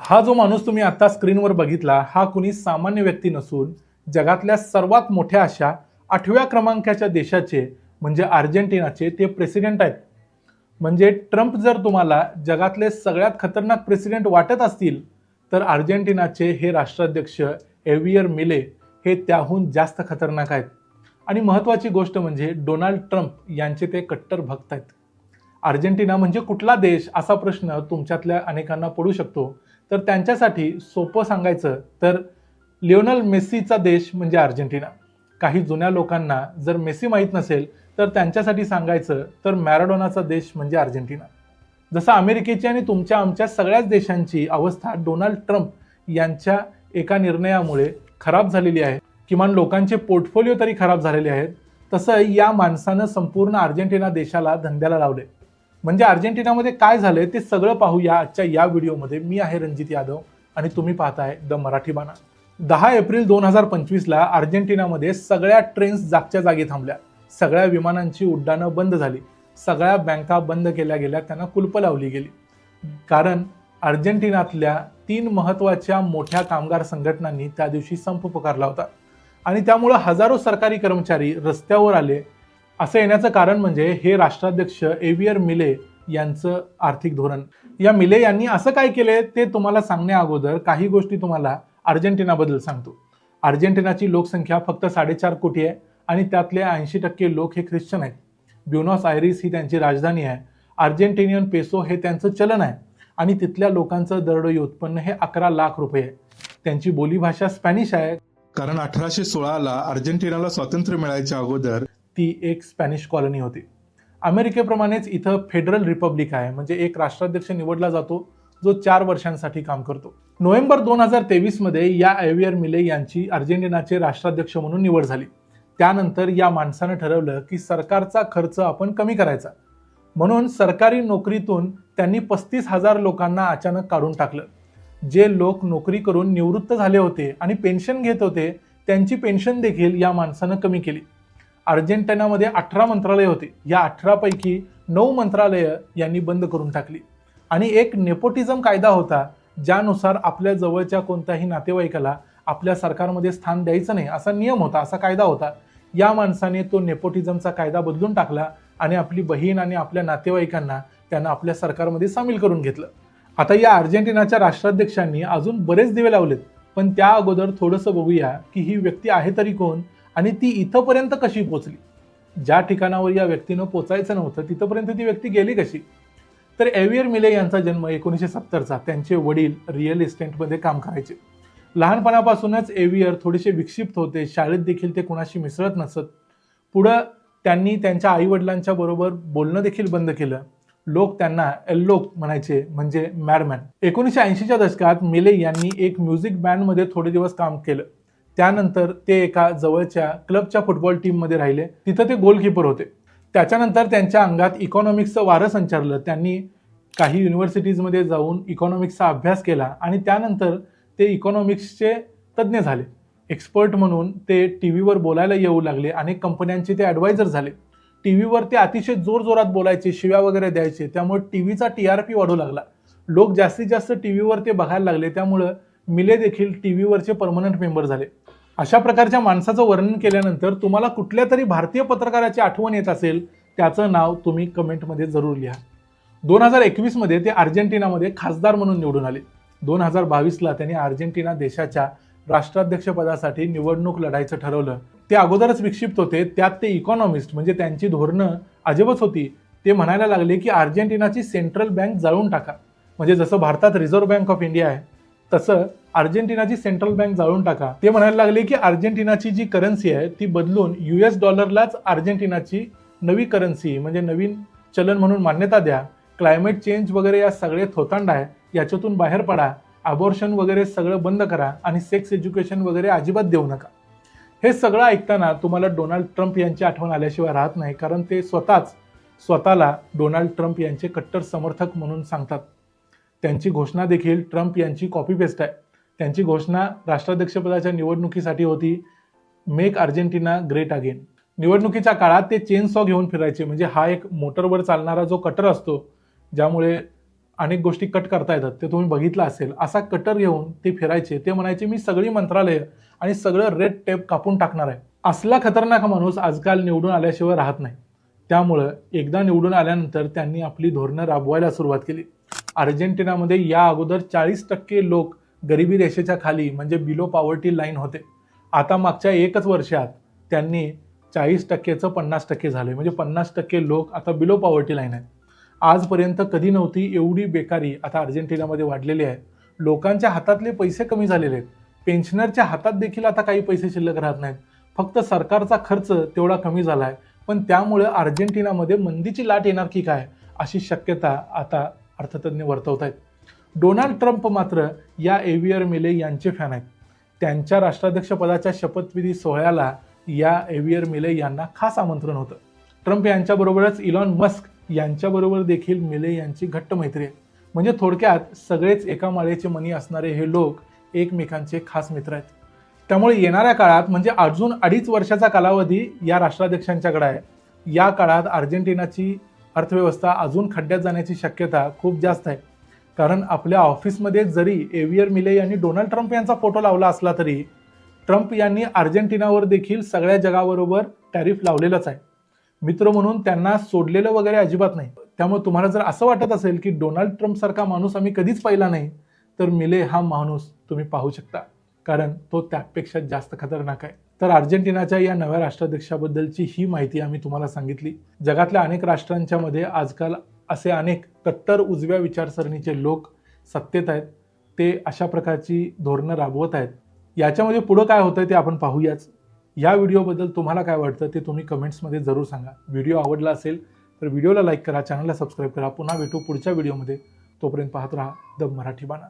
हा जो माणूस तुम्ही आता स्क्रीनवर बघितला हा कुणी सामान्य व्यक्ती नसून जगातल्या सर्वात मोठ्या अशा आठव्या क्रमांकाच्या देशाचे म्हणजे अर्जेंटिनाचे ते प्रेसिडेंट आहेत. म्हणजे ट्रम्प जर तुम्हाला जगातले सगळ्यात खतरनाक प्रेसिडेंट वाटत असतील तर अर्जेंटिनाचे हे राष्ट्राध्यक्ष एव्हियर मिले हे त्याहून जास्त खतरनाक आहेत. आणि महत्त्वाची गोष्ट म्हणजे डोनाल्ड ट्रम्प यांचे ते कट्टर भक्त आहेत अर्जेंटिना म्हणजे कुठला देश असा प्रश्न तुमच्यातल्या अनेकांना पडू शकतो. तर त्यांच्यासाठी सोपं सांगायचं तर लिओनल मेस्सीचा देश म्हणजे अर्जेंटिना. काही जुन्या लोकांना जर मेस्सी माहीत नसेल तर त्यांच्यासाठी सांगायचं तर मॅराडोनाचा देश म्हणजे अर्जेंटिना. जसं अमेरिकेची आणि तुमच्या आमच्या सगळ्याच देशांची अवस्था डोनाल्ड ट्रम्प यांच्या एका निर्णयामुळे खराब झालेली आहे. किमान लोकांचे पोर्टफोलिओ तरी खराब झालेले आहेत. तसं या माणसानं संपूर्ण अर्जेंटिना देशाला धंद्याला लावले. म्हणजे अर्जेंटिनामध्ये काय झालंय ते सगळं पाहूया आजच्या या व्हिडिओमध्ये. मी आहे रणजित यादव आणि तुम्ही पाहताय द मराठी बाणा. दहा एप्रिल दोन हजार पंचवीसला अर्जेंटिनामध्ये सगळ्या ट्रेन्स जागच्या जागी थांबल्या. सगळ्या विमानांची उड्डाणं बंद झाली. सगळ्या बँका बंद केल्या गेल्या त्यांना कुलप लावली गेली. कारण अर्जेंटिनातल्या तीन महत्त्वाच्या मोठ्या कामगार संघटनांनी त्या दिवशी संप पुकारला होता. आणि त्यामुळं हजारो सरकारी कर्मचारी रस्त्यावर आले. असं येण्याचं कारण म्हणजे हे राष्ट्राध्यक्ष एव्हियर मिले यांचं आर्थिक धोरण. या मिले यांनी असं काय केले ते तुम्हाला सांगण्या अगोदर काही गोष्टी तुम्हाला अर्जेंटिनाबद्दल सांगतो. अर्जेंटिनाची लोकसंख्या फक्त साडेचार कोटी आहे आणि त्यातले ऐंशी टक्के लोक हे ख्रिश्चन आहेत. ब्युनॉस आयरिस ही त्यांची राजधानी आहे. अर्जेंटिनियन पेसो हे त्यांचं चलन आहे. आणि तिथल्या लोकांचं दरडोई उत्पन्न हे अकरा लाख रुपये आहे. त्यांची बोलीभाषा स्पॅनिश आहे. कारण अठराशे सोळाला अर्जेंटिनाला स्वातंत्र्य मिळायच्या अगोदर ती एक स्पॅनिश कॉलनी होती. अमेरिकेप्रमाणेच इथं फेडरल रिपब्लिक आहे म्हणजे एक राष्ट्राध्यक्ष निवडला जातो जो चार वर्षांसाठी काम करतो. नोव्हेंबर दोन हजार तेवीसमध्ये या एव्हियर मिले यांची अर्जेंटिनाचे राष्ट्राध्यक्ष म्हणून निवड झाली. त्यानंतर या माणसानं ठरवलं की सरकारचा खर्च आपण कमी करायचा. म्हणून सरकारी नोकरीतून त्यांनी पस्तीस हजार लोकांना अचानक काढून टाकलं. जे लोक नोकरी करून निवृत्त झाले होते आणि पेन्शन घेत होते त्यांची पेन्शन देखील या माणसानं कमी केली. अर्जेंटिनामध्ये अठरा मंत्रालय होते. या अठरापैकी नऊ मंत्रालयं यांनी बंद करून टाकली. आणि एक नेपोटिझम कायदा होता ज्यानुसार आपल्या जवळच्या कोणत्याही नातेवाईकाला आपल्या सरकारमध्ये स्थान द्यायचं नाही असा नियम होता असा कायदा होता. या माणसाने तो नेपोटिझमचा कायदा बदलून टाकला आणि आपली बहीण आणि आपल्या नातेवाईकांना त्यांना आपल्या सरकारमध्ये सामील करून घेतलं. आता या अर्जेंटिनाच्या राष्ट्राध्यक्षांनी अजून बरेच दिवे लावलेत पण त्या अगोदर थोडंसं बघूया की ही व्यक्ती आहे तरी कोण आणि ती इथंपर्यंत कशी पोचली. ज्या ठिकाणावर या व्यक्तीनं पोचायचं नव्हतं तिथंपर्यंत ती व्यक्ती गेली कशी? तर एव्हियर मिले यांचा जन्म एकोणीसशे सत्तरचा. त्यांचे वडील रिअल इस्टेटमध्ये काम करायचे. लहानपणापासूनच एव्हियर थोडेसे विक्षिप्त होते शाळेत देखील ते कुणाशी मिसळत नसत. पुढं त्यांनी त्यांच्या आईवडिलांच्या बरोबर बोलणं देखील बंद केलं. लोक त्यांना एल्लोक म्हणायचे म्हणजे मॅडमॅन एकोणीसशे ऐंशीच्या दशकात मिले यांनी एक म्युझिक बँडमध्ये थोडे दिवस काम केलं. त्यानंतर ते एका जवळच्या क्लबच्या फुटबॉल टीममध्ये राहिले. तिथं ते गोलकीपर होते. त्याच्यानंतर त्यांच्या अंगात इकॉनॉमिक्सचं वारं संचारलं. त्यांनी काही युनिव्हर्सिटीजमध्ये जाऊन इकॉनॉमिक्सचा अभ्यास केला आणि त्यानंतर ते इकॉनॉमिक्सचे तज्ज्ञ झाले. एक्सपर्ट म्हणून ते टी व्हीवर बोलायला येऊ लागले. अनेक कंपन्यांचे ते ॲडवायझर झाले. टी व्हीवर ते अतिशय जोरजोरात बोलायचे शिव्या वगैरे द्यायचे. त्यामुळे टी व्हीचा टी आर पी वाढू लागला. लोक जास्तीत जास्त टी व्हीवर ते बघायला लागले. त्यामुळं मिले देखील टी व्हीवरचे परमनंट मेंबर झाले. अशा प्रकारच्या माणसाचं वर्णन केल्यानंतर तुम्हाला कुठल्या तरी भारतीय पत्रकाराची आठवण येत असेल त्याचं नाव तुम्ही कमेंटमध्ये जरूर लिहा. दोन हजार एकवीसमध्ये ते अर्जेंटिनामध्ये खासदार म्हणून निवडून आले. दोन हजार बावीसला त्यांनी अर्जेंटिना देशाच्या राष्ट्राध्यक्षपदासाठी निवडणूक लढायचं ठरवलं. ते अगोदरच विक्षिप्त होते. त्यात ते इकॉनॉमिस्ट म्हणजे त्यांची धोरणं अजबच होती. ते म्हणायला लागले की अर्जेंटिनाची सेंट्रल बँक जाळून टाका. म्हणजे जसं भारतात रिझर्व्ह बँक ऑफ इंडिया आहे तसं अर्जेंटिनाची सेंट्रल बँक जाळून टाका. ते म्हणायला लागले की अर्जेंटिनाची जी करन्सी आहे ती बदलून यू एस डॉलरलाच अर्जेंटिनाची नवी करन्सी म्हणजे नवीन चलन म्हणून मान्यता द्या. क्लायमेट चेंज वगैरे या सगळे थोतांड आहे. याच्यातून बाहेर पडा. अबॉर्शन वगैरे सगळं बंद करा आणि सेक्स एज्युकेशन वगैरे अजिबात देऊ नका. हे सगळं ऐकताना तुम्हाला डोनाल्ड ट्रम्प यांची आठवण आल्याशिवाय राहत नाही कारण ते स्वतःच स्वतःला डोनाल्ड ट्रम्प यांचे कट्टर समर्थक म्हणून सांगतात. त्यांची घोषणा देखील ट्रम्प यांची कॉपी पेस्ट आहे. त्यांची घोषणा राष्ट्राध्यक्षपदाच्या निवडणुकीसाठी होती. मेक अर्जेंटिना ग्रेट अगेन निवडणुकीच्या काळात ते चेन सॉ घेऊन फिरायचे म्हणजे हा एक मोटरवर चालणारा जो कटर असतो ज्यामुळे अनेक गोष्टी कट करता येतात ते तुम्ही बघितलं असेल. असा कटर घेऊन ते फिरायचे ते म्हणायचे मी सगळी मंत्रालय आणि सगळं रेड टेप कापून टाकणार आहे. असला खतरनाक माणूस आजकाल निवडून आल्याशिवाय राहत नाही. त्यामुळं एकदा निवडून आल्यानंतर त्यांनी आपली धोरणं राबवायला सुरुवात केली. अर्जेंटिनामध्ये या अगोदर चाळीस टक्के लोक गरिबी रेषेच्या खाली म्हणजे बिलो पॉवर्टी लाईन होते. आता मागच्या एकच वर्षात त्यांनी चाळीस टक्केचं पन्नास टक्के झाले म्हणजे पन्नास टक्के लोक आता बिलो पॉवर्टी लाईन आहेत. आजपर्यंत कधी नव्हती एवढी बेकारी आता अर्जेंटिनामध्ये वाढलेली आहे. लोकांच्या हातातले पैसे कमी झालेले आहेत. पेन्शनरच्या हातात देखील आता काही पैसे शिल्लक राहत नाहीत. फक्त सरकारचा खर्च तेवढा कमी झाला आहे पण त्यामुळे अर्जेंटिनामध्ये मंदीची लाट येणार की काय अशी शक्यता आता अर्थतज्ञ वर्तवत आहेत डोनाल्ड ट्रम्प मात्र या एव्हियर मिले यांचे फॅन आहेत. त्यांच्या राष्ट्राध्यक्षपदाच्या शपथविधी सोहळ्याला या एव्हियर मिले यांना खास आमंत्रण होतं. ट्रम्प यांच्याबरोबरच इलॉन मस्क यांच्याबरोबर देखील मिले यांची घट्ट मैत्री आहे. म्हणजे थोडक्यात सगळेच एका माळेचे मनी असणारे हे लोक एकमेकांचे खास मित्र आहेत. त्यामुळे येणाऱ्या काळात म्हणजे अजून अडीच वर्षाचा कालावधी या राष्ट्राध्यक्षांच्याकडे आहे. या काळात अर्जेंटिनाची अर्थव्यवस्था अजून खड्ड्यात जाण्याची शक्यता खूप जास्त आहे. कारण आपल्या ऑफिसमध्ये जरी एव्हियर मिले यांनी डोनाल्ड ट्रम्प यांचा फोटो लावला असला तरी ट्रम्प यांनी अर्जेंटिनावर देखील सगळ्या जगाबरोबर टॅरिफ लावलेलंच आहे. मित्र म्हणून त्यांना सोडलेलं वगैरे अजिबात नाही. त्यामुळे तुम्हाला जर असं वाटत असेल की डोनाल्ड ट्रम्प सारखा माणूस आम्ही कधीच पाहिला नाही तर मिले हा माणूस तुम्ही पाहू शकता. कारण तो त्यापेक्षा जास्त खतरनाक आहे. तर अर्जेंटिनाच्या या नव्या राष्ट्राध्यक्षाबद्दलची ही माहिती आम्ही तुम्हाला सांगितली. जगातल्या अनेक राष्ट्रांच्या मध्ये आजकाल असे अनेक कट्टर उजव्या विचारसरणीचे लोक सत्तेत आहेत. ते अशा प्रकारची धोरणं राबवत आहेत. याच्यामध्ये पुढं काय होतं ते आपण पाहूयाच. या व्हिडिओबद्दल तुम्हाला काय वाटतं ते तुम्ही कमेंट्समध्ये जरूर सांगा. व्हिडिओ आवडला असेल तर व्हिडिओला लाईक करा चॅनलला सबस्क्राईब करा. पुन्हा भेटू पुढच्या व्हिडिओमध्ये. तोपर्यंत पाहत राहा द मराठी बाणा.